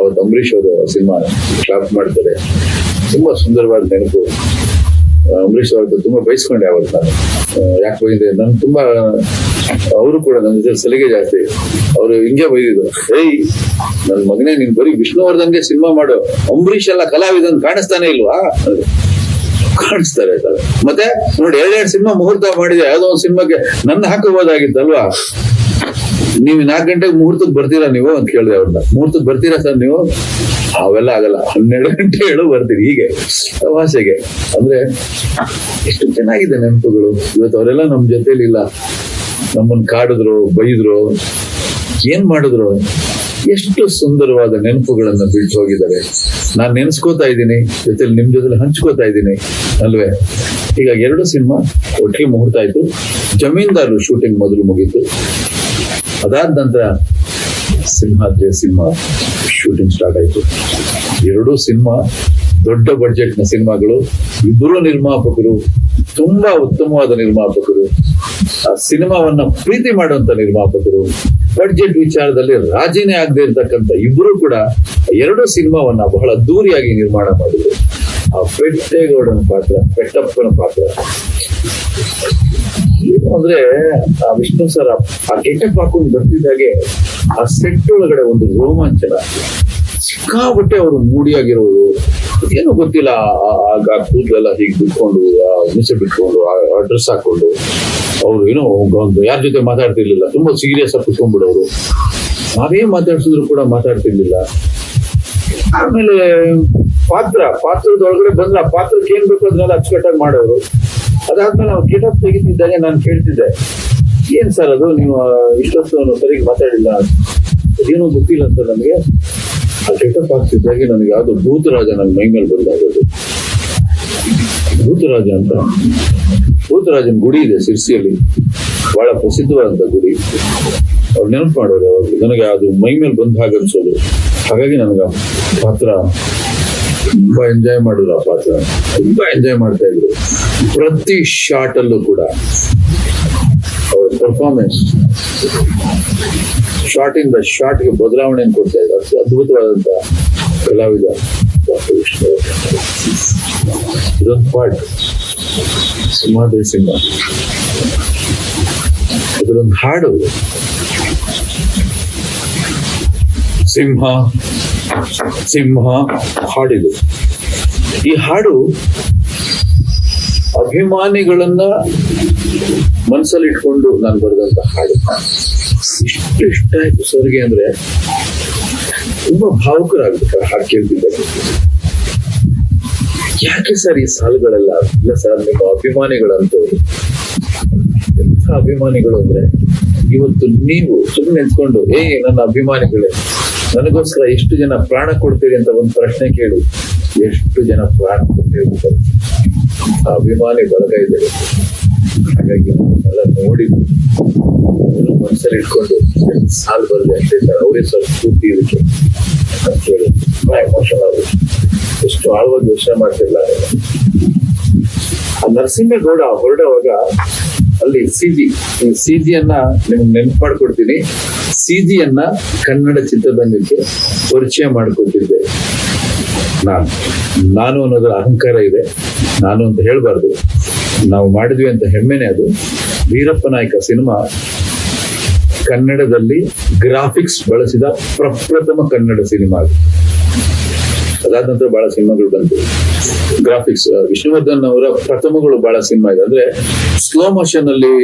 ಅವತ್ತು ಅಂಬರೀಷ್ ಅವರು ಸಿನಿಮಾ ಕ್ಲಾಪ್ ಮಾಡ್ತಾರೆ. ತುಂಬಾ ಸುಂದರವಾದ ನೆನಪು. ಅಂಬರೀಶ್ ಅವ್ರದ್ದು ತುಂಬಾ ಬಯಸ್ಕೊಂಡೆ ಅವತ್ತು ನಾನು. ಯಾಕೆ ಹೋಗಿದ್ದೆ? ನನ್ ತುಂಬಾ ಅವರು ಕೂಡ ನನ್ನ ಜೊತೆ ಸಲಿಗೆ ಜಾಸ್ತಿ. ಅವರು ಹಿಂಗೆ ಬೈದಿದ್ರು. ಏಯ್ ನನ್ನ ಮಗನೇ, ನೀನ್ ಬರೀ ವಿಷ್ಣುವರ್ಧನ್ಗೆ ಸಿನಿಮಾ ಮಾಡು. ಅಂಬರೀಷ್ ಎಲ್ಲ ಕಲಾವಿದನ್ ಕಾಣಿಸ್ತಾನೆ ಇಲ್ವಾ. ಕಾಣಿಸ್ತಾರೆ ಮತ್ತೆ ನೋಡಿ, ಎರಡೆರಡು ಸಿನಿಮಾ ಮುಹೂರ್ತ ಮಾಡಿದೆ. ಯಾವ್ದೋ ಒಂದು ಸಿನಿಮಾಗೆ ನನ್ನ ಹಾಕಬಹುದಾಗಿತ್ತಲ್ವಾ ನೀವು ನಾಲ್ಕು ಗಂಟೆಗೆ ಮುಹೂರ್ತಕ್ಕೆ ಬರ್ತೀರಾ ನೀವು ಅಂತ ಕೇಳಿದೆ ಅವ್ರನ್ನ. ಮುಹೂರ್ತಕ್ಕೆ ಬರ್ತೀರಾ ಸರ್ ನೀವು? ಅವೆಲ್ಲ ಆಗಲ್ಲ. ಹನ್ನೆರಡು ಗಂಟೆ ಹೇಳು ಬರ್ತೀರಿ ಹೀಗೆ. ತಮಾಷೆಗೆ ಅಂದ್ರೆ ಎಷ್ಟು ಚೆನ್ನಾಗಿದೆ ನೆನಪುಗಳು. ಇವತ್ತು ಅವರೆಲ್ಲ ನಮ್ ಜೊತೆಲಿ ಇಲ್ಲ ನಮ್ಮನ್ನ ಕಾಡಿದ್ರು, ಬೈದ್ರು. ಏನ್ ಮಾಡಿದ್ರು? ಎಷ್ಟು ಸುಂದರವಾದ ನೆನಪುಗಳನ್ನ ಬಿಟ್ಟು ಹೋಗಿದ್ದಾರೆ. ನಾನ್ ನೆನ್ಸ್ಕೋತಾ ಇದ್ದೀನಿ, ಜೊತೆಲಿ ನಿಮ್ ಜೊತೆ ಹಂಚ್ಕೋತಾ ಇದ್ದೀನಿ, ಅಲ್ವೇ? ಈಗ ಎರಡು ಸಿನಿಮಾ ಒಟ್ಟಿಗೆ ಮುಹೂರ್ತ ಆಯ್ತು ಜಮೀನ್ದಾರರು ಶೂಟಿಂಗ್ ಮೊದಲು ಮುಗೀತು. ಅದಾದ ನಂತರ ಸಿಂಹಾದ್ರಿಯ ಸಿನಿಮಾ ಶೂಟಿಂಗ್ ಸ್ಟಾರ್ಟ್ ಆಯ್ತು. ಎರಡೂ ಸಿನಿಮಾ ದೊಡ್ಡ ಬಡ್ಜೆಟ್ನ ಸಿನಿಮಾಗಳು. ಇಬ್ಬರು ನಿರ್ಮಾಪಕರು, ತುಂಬಾ ಉತ್ತಮವಾದ ನಿರ್ಮಾಪಕರು. ಸಿನಿಮಾವನ್ನ ಪ್ರೀತಿ ಮಾಡುವಂತ ನಿರ್ಮಾಪಕರು ಬಡ್ಜೆಟ್ ವಿಚಾರದಲ್ಲಿ ರಾಜಿನೇ ಆಗದೆ ಇರತಕ್ಕಂಥ ಇಬ್ಬರು ಕೂಡ ಎರಡು ಸಿನಿಮಾವನ್ನ ಬಹಳ ದೂರಿಯಾಗಿ ನಿರ್ಮಾಣ ಮಾಡಿದ್ರು. ಆ ಪೆಟ್ಟೇಗೌಡನ ಪಾತ್ರ, ಪೆಟ್ಟಪ್ಪನ ಪಾತ್ರ. ಏನು ಅಂದ್ರೆ, ಆ ವಿಷ್ಣು ಸರ್, ಆ ಗೆಟಪ್ ಹಾಕೊಂಡು ಬರ್ತಿದ್ದಾಗೆ ಆ ಸೆಟ್ ಒಳಗಡೆ ಒಂದು ರೋಮಾಂಚನ. ಸಿಕ್ಕಾಪಟ್ಟೆ ಅವರು ಮೂಡಿಯಾಗಿರೋರು. ಏನೋ ಗೊತ್ತಿಲ್ಲ, ಆಗ ಕೂದಲೆಲ್ಲ ಹೀಗೆ ಬಿಟ್ಕೊಂಡು ಮೀಸೆ ಬಿಟ್ಕೊಂಡು ಡ್ರೆಸ್ ಹಾಕೊಂಡು, ಅವ್ರು ಏನೋ ಯಾರ ಜೊತೆ ಮಾತಾಡ್ತಿರ್ಲಿಲ್ಲ. ತುಂಬಾ ಸೀರಿಯಸ್ ಆಗಿ ಕುತ್ಕೊಂಡ್ಬಿಡೋರು. ನಾವೇ ಮಾತಾಡ್ಸಿದ್ರು ಕೂಡ ಮಾತಾಡ್ತಿರ್ಲಿಲ್ಲ. ಆಮೇಲೆ ಪಾತ್ರ ಪಾತ್ರದ ಒಳಗಡೆ ಬಂದ್ರೆ ಆ ಪಾತ್ರಕ್ಕೆ ಏನ್ ಬೇಕು ಅದನ್ನೆಲ್ಲ ಅಚ್ಚುಕಟ್ಟಾಗಿ ಮಾಡೋರು. ಅದಾದ್ಮೇಲೆ ನಾವು ಗೆಟಪ್ ತೆಗಿತಿದ್ದಾಗ ನಾನು ಕೇಳ್ತಿದ್ದೆ. ಏನ್ ಸರ್ ಅದು? ನೀವು ಇಷ್ಟೊತ್ತು ಸರಿಗೆ ಮಾತಾಡಿಲ್ಲ ಏನೋ ಗೊತ್ತಿಲ್ಲ ಸರ್ ನಮಗೆ. ಆ ಗೆಟಪ್ ಆಗ್ತಿದ್ದಾಗೆ ನನಗೆ ಯಾವುದು ಭೂತರಾಜ ನನ್ನ ಮೈ ಮೇಲೆ ಬಂದಾಗೋದು ಭೂತರಾಜ ಅಂತ. ಭೂತರಾಜನ ಗುಡಿ ಇದೆ ಸಿರ್ಸಿಯಲ್ಲಿ ಬಹಳ ಪ್ರಸಿದ್ಧವಾದಂತ ಗುಡಿ. ಅವ್ರು ನೆನಪು ಮಾಡೋರು ಯಾವಾಗಲೂ. ನನಗೆ ಅದು ಮೈ ಮೇಲೆ ಬಂದ ಹಾಗೆ ಅನ್ಸೋದು. ಹಾಗಾಗಿ ನನಗೆ ಪಾತ್ರ ತುಂಬಾ ಎಂಜಾಯ್ ಮಾಡಿದ್ರು ಆ ಪಾತ್ರ. ತುಂಬಾ ಎಂಜಾಯ್ ಮಾಡ್ತಾ ಇದ್ರು. ಪ್ರತಿ ಶಾಟ್ ಅಲ್ಲೂ ಕೂಡ. ಅವ್ರ ಪರ್ಫಾರ್ಮೆನ್ಸ್ ಶಾರ್ಟ್ ಇಂದ ಶಾರ್ಟ್ಗೆ ಬದಲಾವಣೆ ಕೊಡ್ತಾ ಇದ್ದಾರೆ. ಅದ್ಭುತವಾದಂತ ಕಲಾವಿದ ಇದೊಂದು ಪಾರ್ಟ್ ಸಿಂಹಾದ್ರಿ ಸಿಂಹ ಅದರೊಂದು ಹಾಡು. ಸಿಂಹ ಸಿಂಹ ಹಾಡಿದು. ಈ ಹಾಡು ಅಭಿಮಾನಿಗಳನ್ನ ಮನಸ್ಸಲ್ಲಿ ಇಟ್ಕೊಂಡು ನಾನು ಬರೆದಂತ ಹಾಡು. ಇಷ್ಟು ಇಷ್ಟ ಆಯ್ತು ಸರ್ಗೆ ಅಂದ್ರೆ ತುಂಬಾ ಭಾವುಕರಾಗ್ಬೇಕು ಹಾಡು ಕೇಳ್ತಿದ್ದಾಗ ಯಾಕೆ ಸರ್ ಈ ಸಾಲುಗಳೆಲ್ಲ? ಇಲ್ಲ ಸರ್ ನಿಮ್ಮ ಅಭಿಮಾನಿಗಳಂತೂ. ಎಂಥ ಅಭಿಮಾನಿಗಳು ಅಂದ್ರೆ ಇವತ್ತು ನೀವು ಸುಮ್ಮನೆ ನಿಂತ್ಕೊಂಡು, ಏ, ನನ್ನ ಅಭಿಮಾನಿಗಳೇ, ನನಗೋಸ್ಕರ ಎಷ್ಟು ಜನ ಪ್ರಾಣ ಕೊಡ್ತೀರಿ ಅಂತ ಒಂದು ಪ್ರಶ್ನೆ ಕೇಳು, ಎಷ್ಟು ಜನ ಪ್ರಾಣ ಕೊಡ್ತೀರಿ ಅಭಿಮಾನಿ ಬಳಗ ಇದೆ ಹಾಗಾಗಿ ನೋಡಿ ಮನಸ್ಸಲ್ಲಿ ಇಟ್ಕೊಂಡು ಸಾಲ್ ಬರದೆ ಅಂತ ಹೇಳ್ತಾರೆ. ಅವರೇ ಸ್ವಲ್ಪ ಸ್ಫೂರ್ತಿ ಇದಕ್ಕೆ ಅಂತ ಹೇಳಿ ಎಮೋಷನ್ ಅವರು ಎಷ್ಟು ಆಳವಾಗಿ ಯೋಚನೆ ಮಾಡ್ತಿಲ್ಲ ಆ ನರಸಿಂಹಗೌಡ ಹೊರಡುವಾಗ ಅಲ್ಲಿ ಸಿಜಿ ಸಿಜಿಯನ್ನ ನಿಮ್ಗೆ ನೆನಪು ಮಾಡ್ಕೊಡ್ತೀನಿ. ಸಿಜಿಯನ್ನ ಕನ್ನಡ ಚಿತ್ರರಂಗಕ್ಕೆ ಪರಿಚಯ ಮಾಡ್ಕೊಟ್ಟಿದ್ದೆ ನಾನು. ನಾನು ಅನ್ನೋದ್ರ ಅಹಂಕಾರ ಇದೆ. ನಾನು ಅಂತ ಹೇಳ್ಬಾರ್ದು. ನಾವು ಮಾಡಿದ್ವಿ ಅಂತ ಹೆಮ್ಮೆನೆ ಅದು. ವೀರಪ್ಪ ನಾಯಕ ಸಿನಿಮಾ ಕನ್ನಡದಲ್ಲಿ ಗ್ರಾಫಿಕ್ಸ್ ಬಳಸಿದ ಪ್ರಪ್ರಥಮ ಕನ್ನಡ ಸಿನಿಮಾ ಅದು. ಅದಾದ ನಂತರ ಬಹಳ ಸಿನಿಮಾಗಳು ಬಂತು ಗ್ರಾಫಿಕ್ಸ್ ವಿಷ್ಣುವರ್ಧನ್ ಅವರ ಪ್ರಥಮಗಳು ಬಹಳ ಸಿನಿಮಾ ಇದೆ. ಅಂದ್ರೆ ಸ್ಲೋ ಮೋಷನ್ ಅಲ್ಲಿ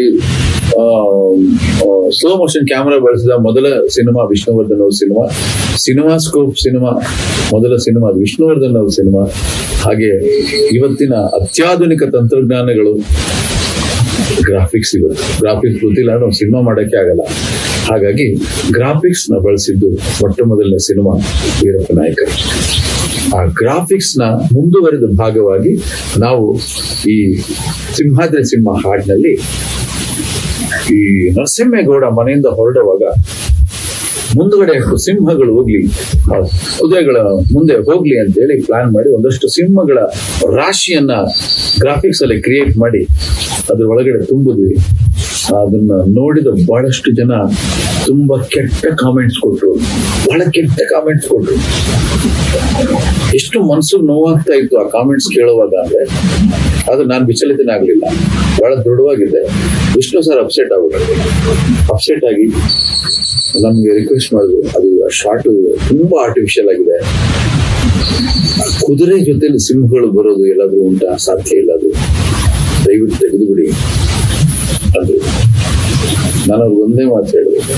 ಸ್ಲೋ ಮೋಷನ್ ಕ್ಯಾಮೆರಾ ಬಳಸಿದ ಮೊದಲ ಸಿನಿಮಾ ವಿಷ್ಣುವರ್ಧನ್ ಅವ್ರ ಸಿನಿಮಾ. ಸಿನಿಮಾ ಸ್ಕೋಪ್ ಸಿನಿಮಾ, ಮೊದಲ ಸಿನಿಮಾ ವಿಷ್ಣುವರ್ಧನ್ ಅವ್ರ ಸಿನಿಮಾ. ಹಾಗೆ ಇವತ್ತಿನ ಅತ್ಯಾಧುನಿಕ ತಂತ್ರಜ್ಞಾನಗಳು ಗ್ರಾಫಿಕ್ಸ್ ಇವತ್ತು ಗ್ರಾಫಿಕ್ಸ್ ಗೊತ್ತಿಲ್ಲ ನಾವು ಸಿನಿಮಾ ಮಾಡಕ್ಕೆ ಆಗಲ್ಲ. ಹಾಗಾಗಿ ಗ್ರಾಫಿಕ್ಸ್ನ ಬಳಸಿದ್ದು ಮೊಟ್ಟ ಮೊದಲನೇ ಸಿನಿಮಾ ವೀರಪ್ಪ ನಾಯಕ ಆ ಗ್ರಾಫಿಕ್ಸ್ನ ಮುಂದುವರೆದ ಭಾಗವಾಗಿ ನಾವು ಈ ಸಿಂಹಾದ್ರಿ ಸಿಂಹ ಹಾಡಿನಲ್ಲಿ ಈ ನರಸಿಂಹೇಗೌಡ ಮನೆಯಿಂದ ಹೊರಡುವಾಗ ಮುಂದುಗಡೆ ಸಿಂಹಗಳು ಹೋಗ್ಲಿ, ಆ ಕುದುರೆಗಳ ಮುಂದೆ ಹೋಗ್ಲಿ ಅಂತ ಹೇಳಿ ಪ್ಲಾನ್ ಮಾಡಿ ಒಂದಷ್ಟು ಸಿಂಹಗಳ ರಾಶಿಯನ್ನ ಗ್ರಾಫಿಕ್ಸ್ ಅಲ್ಲಿ ಕ್ರಿಯೇಟ್ ಮಾಡಿ ಅದ್ರ ಒಳಗಡೆ ತುಂಬಿದ್ವಿ. ಅದನ್ನ ನೋಡಿದ ಬಹಳಷ್ಟು ಜನ ತುಂಬಾ ಕೆಟ್ಟ ಕಾಮೆಂಟ್ಸ್ ಕೊಟ್ರು. ಬಹಳ ಕೆಟ್ಟ ಕಾಮೆಂಟ್ಸ್ ಕೊಟ್ರು. ಎಷ್ಟು ಮನಸ್ಸು ನೋವಾಗ್ತಾ ಇತ್ತು ಆ ಕಾಮೆಂಟ್ಸ್ ಕೇಳುವಾಗ ಅಂದ್ರೆ, ಅದು ನಾನು ವಿಚಲಿತನೇ ಆಗ್ಲಿಲ್ಲ. ಬಹಳ ದೃಢವಾಗಿದೆ. ವಿಷ್ಣು ಸರ್ ಅಪ್ಸೆಟ್ ಆಗ್ಬಿಟ್ಟು ಅಪ್ಸೆಟ್ ಆಗಿ ನಮ್ಗೆ ರಿಕ್ವೆಸ್ಟ್ ಮಾಡಿದ್ರು. ಅದು ಶಾರ್ಟ್ ತುಂಬಾ ಆರ್ಟಿಫಿಷಿಯಲ್ ಆಗಿದೆ. ಕುದುರೆ ಜೊತೆಲಿ ಸಿಂಹಗಳು ಬರೋದು ಎಲ್ಲಾದ್ರೂ ಉಂಟಾ? ಸಾಧ್ಯ ಇಲ್ಲ ಅದು. ದಯವಿಟ್ಟು ತೆಗೆದುಬಿಡಿ. ಅದು. ನಾನು ಒಂದೇ ಮಾತು ಹೇಳಬೇಕು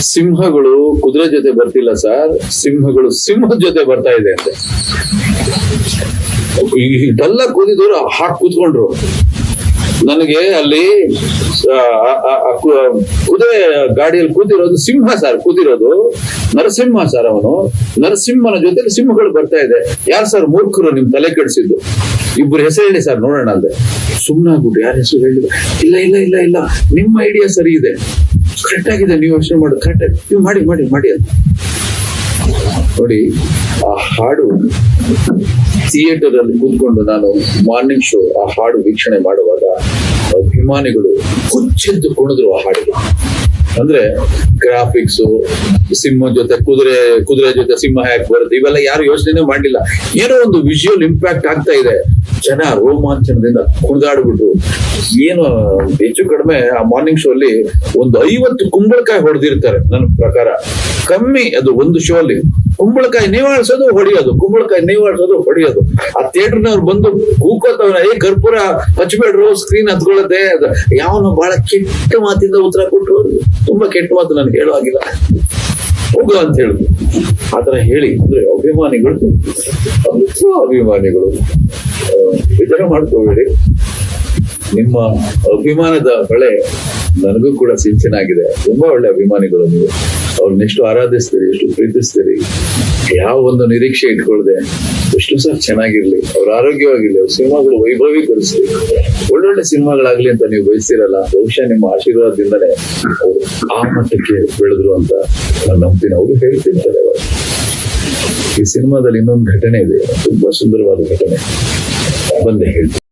ಸಿಂಹಗಳು ಕುದುರೆ ಜೊತೆ ಬರ್ತಿಲ್ಲ ಸರ್. ಸಿಂಹಗಳು ಸಿಂಹದ ಜೊತೆ ಬರ್ತಾ ಇದೆ ಅಂತೆ. ಇದೆಲ್ಲ ಕೂದಿದವರು ಹಾಕಿ ಕೂತ್ಕೊಂಡ್ರು. ನನಗೆ ಅಲ್ಲಿ ಕುದುರೆ ಗಾಡಿಯಲ್ಲಿ ಕೂತಿರೋದು ಸಿಂಹ ಸರ್, ಕೂತಿರೋದು ನರಸಿಂಹ ಸರ್ ಅವನು. ನರಸಿಂಹನ ಜೊತೆ ಸಿಂಹಗಳು ಬರ್ತಾ ಇದೆ. ಯಾರು ಸರ್ ಮೂರ್ಖರು ನಿಮ್ ತಲೆ ಕೆಡಿಸಿದ್ದು? ಇಬ್ರು ಹೆಸರು ಹೇಳಿ ಸರ್, ನೋಡೋಣ ಅಂದೆ. ಸುಮ್ಮನಾಗ್ಬಿಟ್ಟು ಯಾರ ಹೆಸರು ಹೇಳಿದ್ರು ಇಲ್ಲ ಇಲ್ಲ ಇಲ್ಲ ಇಲ್ಲ. ನಿಮ್ಮ ಐಡಿಯಾ ಸರಿ ಇದೆ. ಕರೆಕ್ಟ್ ಆಗಿದೆ, ನೀವು ಯೋಚನೆ ಮಾಡೋದು ಕರೆಕ್ಟ್ ಆಗಿ. ನೀವು ಮಾಡಿ ಮಾಡಿ ಮಾಡಿ ಅಂತ. ನೋಡಿ, ಆ ಹಾಡು ಥಿಯೇಟರ್ ಅಲ್ಲಿ ಕೂತ್ಕೊಂಡು ನಾನು ಮಾರ್ನಿಂಗ್ ಶೋ ಆ ಹಾಡು ವೀಕ್ಷಣೆ ಮಾಡುವಾಗ ಅಭಿಮಾನಿಗಳು ಕುಚ್ಚೆದ್ದು ಕುಣಿದ್ರು ಆ ಹಾಡಿಗೆ. ಅಂದ್ರೆ ಗ್ರಾಫಿಕ್ಸ್ ಸಿಂಹ ಜೊತೆ, ಕುದುರೆ ಕುದುರೆ ಜೊತೆ ಸಿಂಹ ಹ್ಯಾಕ್ ಬರುತ್ತೆ? ಇವೆಲ್ಲ ಯಾರು ಯೋಚನೆ ಮಾಡಿಲ್ಲ ಏನೋ ಒಂದು ವಿಜುವಲ್ ಇಂಪ್ಯಾಕ್ಟ್ ಆಗ್ತಾ ಇದೆ. ಜನ ರೋಮಾಂಚನದಿಂದ ಕುಣಿದಾಡ್ಬಿಟ್ಟು ಏನು, ಹೆಚ್ಚು ಕಡಿಮೆ ಆ ಮಾರ್ನಿಂಗ್ ಶೋ ಅಲ್ಲಿ ಒಂದು ಐವತ್ತು ಕುಂಬಳಕಾಯಿ ಹೊಡೆದಿರ್ತಾರೆ ನನ್ನ ಪ್ರಕಾರ. ಕಮ್ಮಿ ಅದು ಒಂದು ಶೋ ಅಲ್ಲಿ. ಕುಂಬಳಕಾಯಿ ನೀವಾಳ್ಸೋದು ಹೊಡೆಯೋದು, ಕುಂಬಳಕಾಯಿ ನೀವಾಳ್ಸೋದು ಹೊಡೆಯೋದು. ಆ ಥಿಯೇಟರ್ನವ್ರು ಬಂದು ಕೂಕೋತವ್ರ, ಏ, ಕರ್ಪೂರ ಹಚ್ಬೇಡ್ರು ಸ್ಕ್ರೀನ್ ಹತ್ಕೊಳ್ಳುತ್ತೆ ಯಾವನು ಬಹಳ ಕೆಟ್ಟ ಮಾತಿಂದ ಉತ್ತರ ಕೊಟ್ರು. ತುಂಬಾ ಕೆಟ್ಟ ಮಾತು ನನ್ಗೆ ಹೇಳೋ ಆಗಿಲ್ಲ ಹೋಗು ಅಂತ ಹೇಳಿದ್ರು ಆತರ ಹೇಳಿ. ಅಂದ್ರೆ ಅಭಿಮಾನಿಗಳು ಅಭಿಮಾನಿಗಳು. ವಿಚಾರ ಮಾಡ್ಕೋಬೇಡಿ. ನಿಮ್ಮ ಅಭಿಮಾನದ ಬಳೆ ನನಗೂ ಕೂಡ ಸಿಂಚನಾಗಿದೆ. ತುಂಬಾ ಒಳ್ಳೆ ಅಭಿಮಾನಿಗಳು ನೀವು. ಅವ್ರನ್ನ ಎಷ್ಟು ಆರಾಧಿಸ್ತೀರಿ, ಎಷ್ಟು ಪ್ರೀತಿಸ್ತೀರಿ? ಯಾವ ಒಂದು ನಿರೀಕ್ಷೆ ಇಟ್ಕೊಳ್ದೆ? ಎಷ್ಟು ಸಹ ಚೆನ್ನಾಗಿರ್ಲಿ, ಅವ್ರ ಆರೋಗ್ಯವಾಗಿರ್ಲಿ, ಅವ್ರ ಸಿನಿಮಾಗಳು ವೈಭವೀಕರಿಸ್ಲಿ. ಒಳ್ಳೊಳ್ಳೆ ಸಿನಿಮಾಗಳಾಗ್ಲಿ ಅಂತ ನೀವು ಬಯಸಿರಲ್ಲ ಬಹುಶಃ ನಿಮ್ಮ ಆಶೀರ್ವಾದದಿಂದಲೇ ಅವರು ಆ ಮಟ್ಟಕ್ಕೆ ಬೆಳೆದ್ರು ಅಂತ ನಾನು ನಂಬ್ತೀನಿ. ಅವರು ಹೇಳ್ತಿರ್ತಾರೆ. ಈ ಸಿನಿಮಾದಲ್ಲಿ ಇನ್ನೊಂದು ಘಟನೆ ಇದೆ, ತುಂಬಾ ಸುಂದರವಾದ ಘಟನೆ. ಬಂದೆ, ಹೇಳ್ತೀನಿ.